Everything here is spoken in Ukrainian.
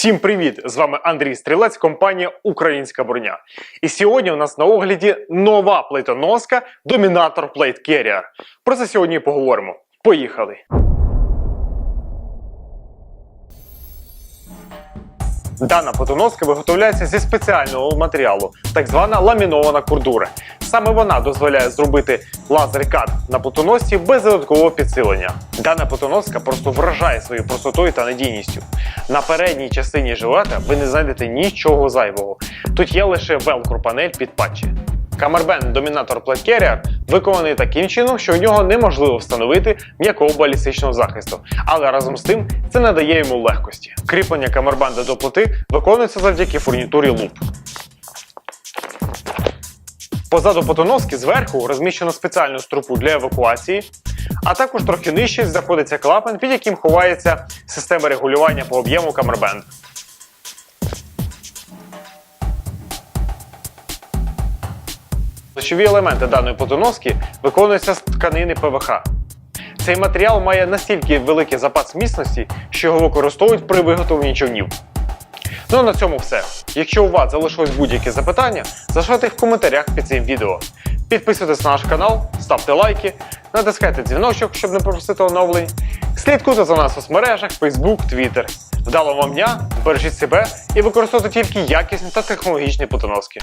Всім привіт! З вами Андрій Стрілець, компанія Українська броня. І сьогодні у нас на огляді нова плитоноска Dominator Plate Carrier. Про це сьогодні поговоримо. Поїхали! Дана плитоноска виготовляється зі спеціального матеріалу, так звана ламінована курдура. Саме вона дозволяє зробити лазер-кат на плитоносці без додаткового підсилення. Дана плитоноска просто вражає своєю простотою та надійністю. На передній частині жилета ви не знайдете нічого зайвого. Тут є лише велкро панель під патчі. Dominator Plate Carrier виконаний таким чином, що в нього неможливо встановити м'якого балістичного захисту, але разом з тим це надає йому легкості. Кріплення камербенда до плити виконується завдяки фурнітурі луп. Позаду потоноски зверху розміщено спеціальну струпу для евакуації, а також трохи нижче знаходиться клапан, під яким ховається система регулювання по об'єму камербенду. Ключові елементи даної платоноски виконуються з тканини ПВХ. Цей матеріал має настільки великий запас міцності, що його використовують при виготовленні човнів. Ну а на цьому все. Якщо у вас залишилось будь-які запитання, залишайте їх в коментарях під цим відео. Підписуйтесь на наш канал, ставте лайки, натискайте дзвіночок, щоб не пропустити оновлень. Слідкуйте за нас у соцмережах Facebook, Twitter. Вдалого вам дня, бережіть себе і використовуйте тільки якісні та технологічні потоноски.